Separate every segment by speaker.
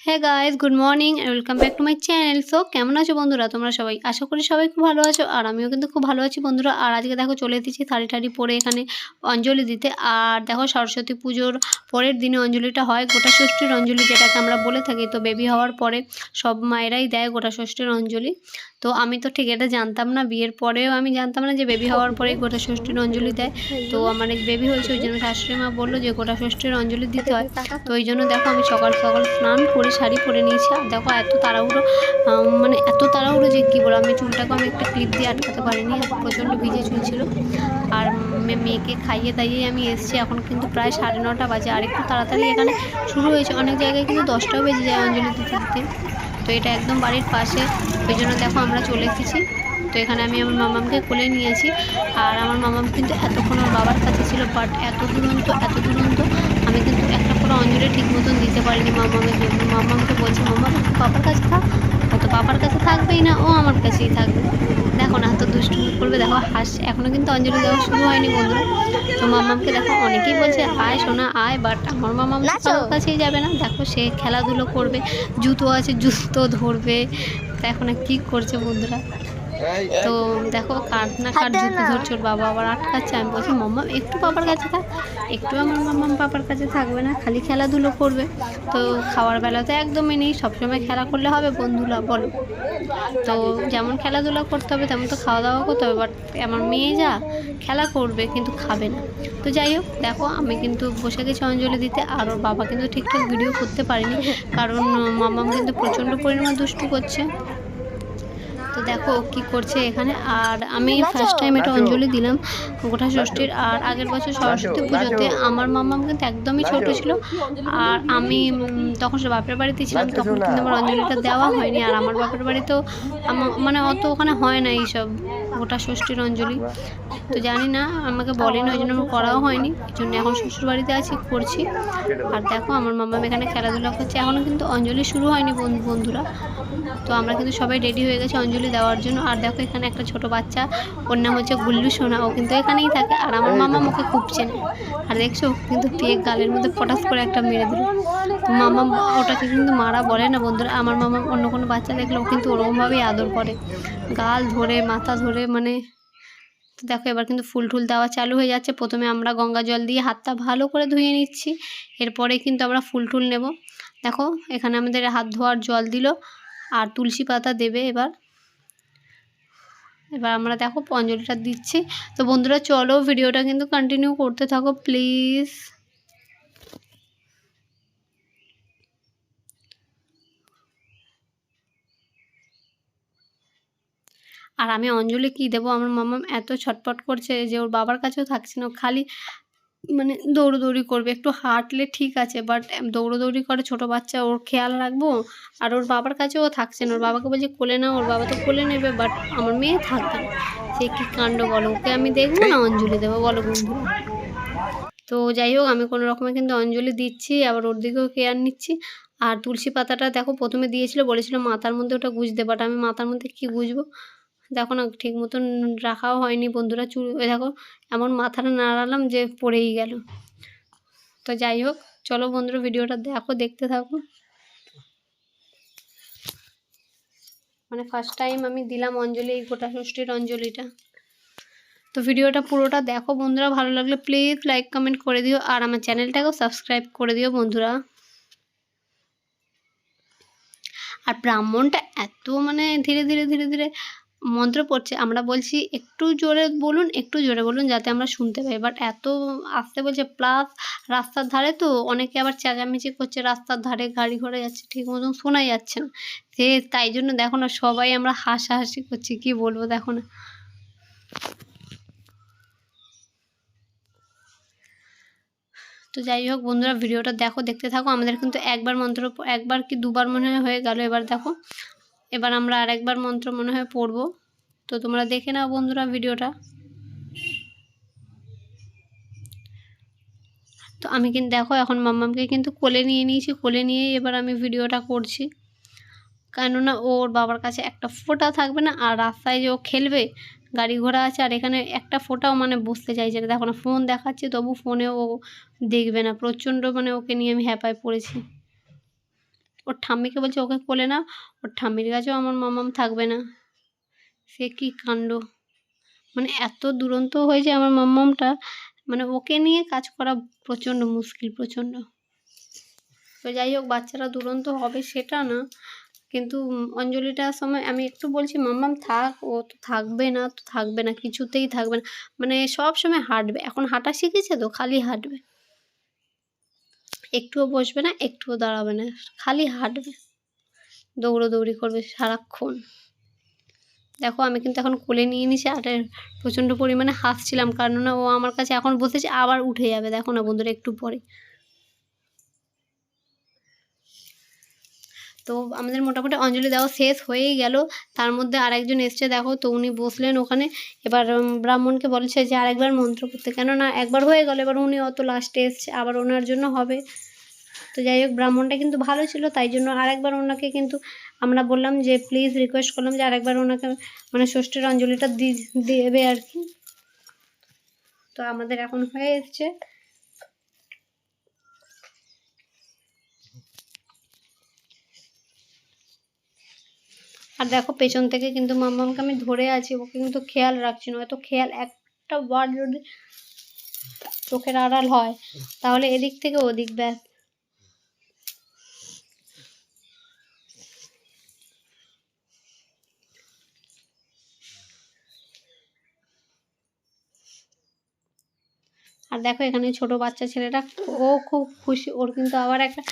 Speaker 1: হ্যাঁ guys good morning welcome back to my channel so কেমন আছো বন্ধুরা? তোমরা সবাই? আশা করি সবাই খুব ভালো আছো আর আমিও কিন্তু খুব ভালো আছি বন্ধুরা। আর আজকে দেখো চলে এসেছি শাড়ি টাড়ি পরে এখানে অঞ্জলি দিতে। আর দেখো সরস্বতী পুজোর পরের দিনে অঞ্জলিটা হয় গোটা ষষ্ঠীর অঞ্জলি যেটাকে আমরা বলে থাকি। তো বেবি হওয়ার পরে সব মায়েরাই দেয় গোটা ষষ্ঠীর অঞ্জলি। তো আমি তো ঠিক এটা জানতাম না, বিয়ের পরেও আমি জানতাম না যে বেবি হওয়ার পরে গোটা ষষ্ঠীর অঞ্জলি দেয়। তো আমার এক বেবি হয়েছে, ওই জন্য শাশুড়ি মা বলল যে গোটা ষষ্ঠীর অঞ্জলি দিতে হয়। তো ওই জন্য দেখো আমি সকাল সকাল স্নান করে। শাড়ি পরে নিয়েছি। আর দেখো এত তাড়াহুড়ো মানে এত তাড়াহুড়ো যে কী বলো আমি চুলটাকে আমি একটা ক্লিপ দিয়ে আটকাতে পারিনি, প্রচণ্ড ভিজে চুল ছিল। আর মেয়েকে খাইয়ে দাইয়ে আমি এসেছি, এখন কিন্তু প্রায় সাড়ে নটা বাজে। আর একটু তাড়াতাড়ি এখানে শুরু হয়েছে, অনেক জায়গায় কিন্তু দশটাও বেজে যায় অঞ্জলি দিতে দিতে। তো এটা একদম বাড়ির পাশে, ওই জন্য দেখো আমরা চলে এসেছি। তো এখানে আমি আমার মামামকে কোলে নিয়েছি। আর আমার মামাম কিন্তু এতক্ষণ ওর বাবার কাছে ছিল বাট এত দুরন্ত এত কিন্তু একটা ঠিক মতন দিতে পারিনি মামামের জন্য মামামকে বলছে মামা পাপার কাছে থাক? ও তো পাপার কাছে থাকবেই না ও আমার কাছেই থাকবে। দেখো না তো দুষ্টুমি করবে দেখো হাস এখনও কিন্তু অঞ্জলি দেওয়া শুরু হয়নি বন্ধুরা। তো মামামকে দেখো অনেকেই বলছে আয় সোনা আয় বাট আমার মামাম। কারোর কাছেই যাবে না। দেখো সে খেলাধুলো করবে জুতো আছে জুতো ধরবে। দেখো না কী করছে বন্ধুরা? তো দেখো কাঠ না জুতো ধরছে ওর বাবা আবার আটকাচ্ছে। আমি বলছি মাম্মা একটু বাবার কাছে থাক। একটু আমার মাম্মাম বাবার কাছে থাকবে না খালি খেলাধুলো করবে। তো খাওয়ার বেলা তো একদমই নেই সবসময় খেলা করলে হবে বন্ধুরা বলো। তো যেমন খেলাধুলা করতে হবে তেমন তো খাওয়া দাওয়া করতে হবে। বাট আমার মেয়ে যা খেলা করবে কিন্তু খাবে না। তো যাই হোক দেখো আমি কিন্তু বসে গেছি অঞ্জলি দিতে আর ওর বাবা কিন্তু ঠিকঠাক ভিডিও করতে পারিনি। কারণ মামাম কিন্তু প্রচণ্ড পরিমাণ দুষ্টু করছে। তো দেখো ও কি করছে এখানে। আর আমি ফার্স্ট টাইম এটা অঞ্জলি দিলাম গোটা ষষ্ঠীর। আর আগের বছর সরস্বতী পুজোতে আমার মামা কিন্তু একদমই ছোট ছিল। আর আমি তখন সে বাপের বাড়িতে ছিলাম তখন কিন্তু আমার অঞ্জলিটা দেওয়া হয়নি। আর আমার বাপের বাড়িতেও আমার মানে অত ওখানে হয় না এইসব। গোটা ষষ্ঠীর অঞ্জলি তো জানি না, আমাকে বলেনি, ওই জন্য আমার করাও হয়নি। এই জন্য এখন শ্বশুর বাড়িতে আছি, করছি। আর দেখো, আমার মাম্মাম এখানে খেলাধুলা করছে। এখনও কিন্তু অঞ্জলি শুরু হয়নি, বন্ধু, বন্ধুরা। তো আমরা কিন্তু সবাই রেডি হয়ে গেছি অঞ্জলি দেওয়ার জন্য। আর দেখো, এখানে একটা ছোট বাচ্চা, ওর নাম হচ্ছে গুল্লু সোনা। ও কিন্তু এখানেই থাকে। আর আমার মামা মুখে খুব চেনে। আর দেখছ, কিন্তু পেয়ে গালের মধ্যে ফটাস করে একটা মেরে দিল। তো মামা ওটাকে কিন্তু মারা বলে না, বন্ধুরা। আমার মামা অন্য কোনো বাচ্চা দেখলে ও কিন্তু ওরকমভাবেই আদর করে। গাল ধরে, মাথা ধরে মানে দেখো এবার কিন্তু ফুল টুল দেওয়া চালু হয়ে যাচ্ছে। প্রথমে আমরা গঙ্গা জল দিয়ে হাতটা ভালো করে ধুয়ে নিচ্ছি, এরপরে কিন্তু আমরা ফুল টুল নেব। দেখো, এখানে আমাদের হাত ধোয়ার জল দিল, আর তুলসী পাতা দেবে এবার। এবার আমরা দেখো অঞ্জলিটা দিচ্ছি। তো বন্ধুরা, চলো ভিডিওটা কিন্তু কন্টিনিউ করতে থাকো প্লিজ আর আমি অঞ্জলি কী দেবো? আমার মামাম এত ছটপট করছে যে ওর বাবার কাছেও থাকছে না। খালি মানে দৌড়োদৌড়ি করবে, একটু হাঁটলে ঠিক আছে বাট দৌড়োদৌড়ি করে ছোট বাচ্চা ওর খেয়াল রাখব। আর ওর বাবার কাছেও থাকছে না। ওর বাবাকে বলছে কোলে না ওর বাবা তো কোলে নেবে বাট আমার মেয়ে থাকবে না। সে কী কাণ্ড বলো? ওকে আমি দেখব না অঞ্জলি দেবো? বলো বন্ধু। তো যাই হোক, আমি কোনো রকমে কিন্তু অঞ্জলি দিচ্ছি, আবার ওর দিকেও কেয়ার নিচ্ছি। আর তুলসী পাতাটা দেখো, প্রথমে দিয়েছিল, বলেছিল মাথার মধ্যে ওটা গুজতে বাট আমি মাথার মধ্যে কী গুজবো? দেখো না, ঠিক মতন রাখাও হয়নি বন্ধুরা, চুল দেখো, এমন মাথাটা নাড়ালাম যে পড়েই গেল। তো যাই হোক, চলো বন্ধুরা, ভিডিওটা দেখো, দেখতে থাকো। মানে ফার্স্ট টাইম আমি দিলাম অঞ্জলি, এই গোটা ষষ্ঠীর অঞ্জলিটা। তো ভিডিওটা পুরোটা দেখো বন্ধুরা, ভালো লাগলে প্লিজ লাইক কমেন্ট করে দিও, আর আমার চ্যানেলটাকেও সাবস্ক্রাইব করে দিও বন্ধুরা। আর ব্রাহ্মণটা এত মানে ধীরে ধীরে ধীরে ধীরে মন্ত্র পড়ছে, আমরা বলছি একটু জোরে বলুন, একটু জোরে বলুন যাতে আমরা শুনতে পাই। বাট এত আসতে বলছে প্লাস রাস্তার ধারে তো অনেকে আবার চেঁচামেচি করছে, রাস্তার ধারে গাড়ি ঘোড়া যাচ্ছে, ঠিক মতন শোনা যাচ্ছে না। সে তাই জন্য দেখো না, সবাই আমরা হাসাহাসি করছি, কি বলব দেখো না। তো যাই হোক বন্ধুরা, ভিডিওটা দেখো, দেখতে থাকো। আমাদের কিন্তু একবার মন্ত্র একবার কি দুবার মনে হয় হয়ে গেল, এবার দেখো। এবার আমরা আরেকবার মন্ত্র মনে হয় পড়ব। তো তোমরা দেখে নাও বন্ধুরা ভিডিওটা। তো আমি কিন্তু দেখো এখন মাম্মামকে কিন্তু কোলে নিয়ে নিয়েছি, কোলে নিয়ে এবার আমি ভিডিওটা করছি। কেননা ওর বাবার কাছে একটা ফোঁটা থাকবে না, আর রাস্তায় যে ও খেলবে, গাড়ি ঘোড়া আছে, আর এখানে একটা ফোঁটাও মানে বসতে চাইছে না। দেখো না, ফোন দেখাচ্ছে, তবু ফোনে ও দেখবে না। প্রচণ্ড মানে ওকে নিয়ে আমি হ্যাপায় পড়েছি। ওর ঠাম্মিকে বলছে, ওকে কোলে না ওর ঠাম্মির কাছেও আমার মামাম থাকবে না। সে কি কাণ্ড? মানে এত দুরন্ত হয়েছে আমার মাম্মামটা। মানে ওকে নিয়ে কাজ করা প্রচণ্ড মুশকিল, প্রচণ্ড। তো যাই হোক, বাচ্চারা দুরন্ত হবে সেটা না। কিন্তু অঞ্জলিটার সময় আমি একটু বলছি, মাম্মাম, থাক, ও তো থাকবে না, তো থাকবে না, কিছুতেই থাকবে না। মানে সব সময় হাঁটবে। এখন হাঁটা শিখেছে তো, খালি হাঁটবে। একটুও বসবে না, একটুও দাঁড়াবে না, খালি হাঁটবে। দৌড়োদৌড়ি করবে সারাক্ষণ। দেখো, আমি কিন্তু এখন কোলে নিয়ে নিছি আর প্রচণ্ড পরিমাণে হাসছিলাম। কারণ না ও আমার কাছে এখন বসেছে আবার উঠে যাবে। দেখো না বন্ধুরা, একটু পরে। তো আমাদের মোটামুটি অঞ্জলি দেওয়া শেষ হয়েই গেল। তার মধ্যে আরেকজন এসছে, দেখো, তো উনি বসলেন ওখানে। এবার ব্রাহ্মণকে বলছে যে আরেকবার মন্ত্র করতে কেননা একবার হয়ে গেল, এবার উনি অত লাস্টে এসছে, আবার ওনার জন্য হবে। তো যাই হোক, ব্রাহ্মণটা কিন্তু ভালো ছিল, তাই জন্য আরেকবার ওনাকে কিন্তু আমরা বললাম যে প্লিজ রিকোয়েস্ট করলাম যে আরেকবার ওনাকে মানে ষষ্ঠীর অঞ্জলিটা দেবে আর কি। তো আমাদের এখন হয়ে এসছে। আর দেখো, পেছন থেকে কিন্তু মাম্মামকে আমি ধরে আছি, ওকে কিন্তু খেয়াল রাখছি না, হয়তো খেয়াল একটা বার যদি চোখের আড়াল হয়, তাহলে এদিক থেকে ওদিক, ব্যাস। আর দেখো এখানে ছোট বাচ্চা ছেলেটা, ও খুব খুশি, ওর কিন্তু আবার একটা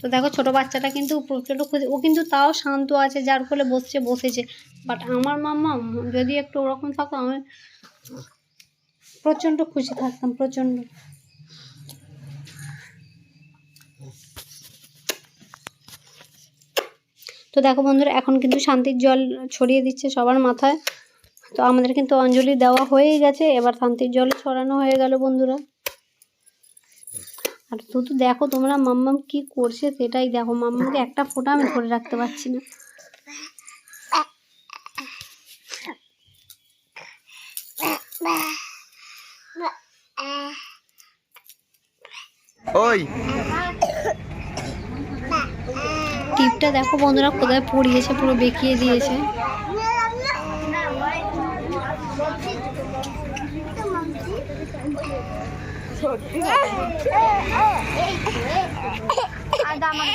Speaker 1: তো দেখো ছোট বাচ্চাটা কিন্তু প্রচণ্ড খুশি, ও কিন্তু তাও শান্ত আছে, যার ফলে বসছে, বসেছে। বাট আমার মাম্মা, যদি একটু ওরকম থাকতো, আমি প্রচণ্ড খুশি থাকতাম, প্রচণ্ড। তো দেখো বন্ধুরা, এখন কিন্তু শান্তির জল ছড়িয়ে দিচ্ছে সবার মাথায়। তো আমাদের কিন্তু অঞ্জলি দেওয়া হয়েই গেছে। এবার শান্তির জলে ছড়ানো হয়ে গেল বন্ধুরা। আর শুধু দেখো তোমরা মাম্মাম কি করছে সেটাই দেখো। মাম্মাকে একটা ফোঁটা আমি ধরে রাখতে পারছি না।
Speaker 2: ওই।
Speaker 1: টিপটা দেখো বন্ধুরা কোথায় পড়িয়েছে পুরো বেঁকিয়ে দিয়েছে। Adamın.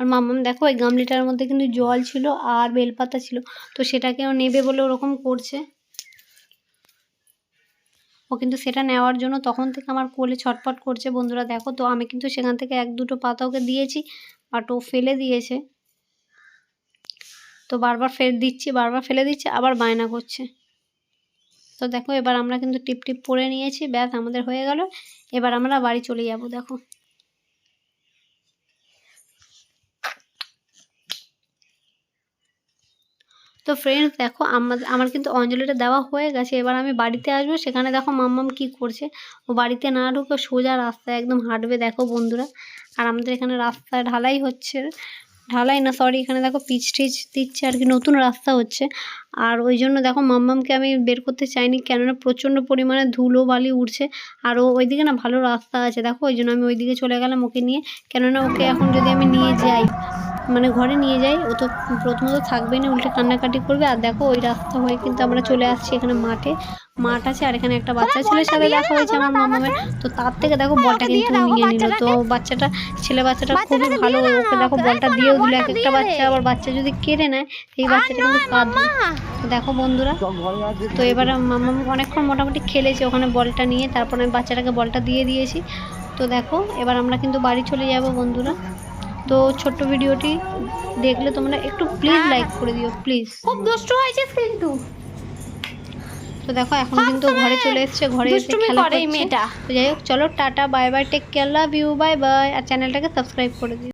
Speaker 1: আর মাম্মাম দেখো ওই গামলিটার মধ্যে কিন্তু জল ছিল আর বেলপাতা ছিল, তো সেটাকেও নেবে বলে ওরকম করছে। ও কিন্তু সেটা নেওয়ার জন্য তখন থেকে আমার কোলে ছটফট করছে, বন্ধুরা, দেখো, তো আমি কিন্তু সেখান থেকে এক দুটো পাতা ওকে দিয়েছি বাট ও ফেলে দিয়েছে। তো বারবার ফের দিচ্ছি, বারবার ফেলে দিচ্ছে, আবার বায়না করছে। তো দেখো, এবার আমরা কিন্তু টিপ টিপ পরে নিয়েছি, ব্যাস, আমাদের হয়ে গেল। এবার আমরা বাড়ি চলে যাব, দেখো। তো ফ্রেন্ডস দেখো আমার আমার কিন্তু অঞ্জলিটা দেওয়া হয়ে গেছে, এবার আমি বাড়িতে আসব, সেখানে দেখো মাম্মাম কি করছে। ও বাড়িতে না ঢুকে সোজা রাস্তায় একদম হাঁটবে, দেখো বন্ধুরা। আর আমাদের এখানে রাস্তায় ঢালাই হচ্ছে, ঢালাই না সরি এখানে দেখো পিচ টিচ দিচ্ছে আর কি, নতুন রাস্তা হচ্ছে। আর ওই জন্য দেখো মাম্মামকে আমি বের করতে চাইনি, কেননা প্রচণ্ড পরিমাণে ধুলো বালি উঠছে আর ও ওইদিকে না ভালো রাস্তা আছে, দেখো, ওই জন্য আমি ওইদিকে চলে গেলাম ওকে নিয়ে। কেননা ওকে এখন যদি আমি নিয়ে যাই মানে ঘরে নিয়ে যাই। ও তো প্রথমত থাকবেই না উল্টে কান্নাকাটি করবে। আর দেখো ওই রাস্তা হয়ে কিন্তু আমরা চলে আসছি এখানে মাঠে। মাঠ আছে আর এখানে একটা বাচ্চা ছেলের সাথে দেখা হয়েছে আমার মামামের তো তার থেকে দেখো বলটা কিন্তু নিয়ে নিল। তো বাচ্চাটা ছেলে বাচ্চাটা খুবই ভালো ওকে দেখো বলটা দিয়েও দিল এক একটা বাচ্চা। আবার বাচ্চা যদি কেড়ে নেয় সেই বাচ্চাটা কিন্তু কাঁদবে। দেখো বন্ধুরা তো এবার মামা অনেকক্ষণ মোটামুটি খেলেছে ওখানে বলটা নিয়ে। তারপর আমি বাচ্চাটাকে বলটা দিয়ে দিয়েছি। তো দেখো এবার আমরা কিন্তু বাড়ি চলে যাব বন্ধুরা। তো ছোট্ট ভিডিওটি দেখলে তোমরা একটু প্লিজ লাইক করে দিও প্লিজ খুব দুষ্ট হয়েছে কিন্তু। তো দেখো এখন কিন্তু ঘরে চলে এসেছে ঘরে এসে খেলা করছে। তো যাই হোক চলো tata bye bye take care love you bye bye আর চ্যানেলটাকে সাবস্ক্রাইব করে দিও।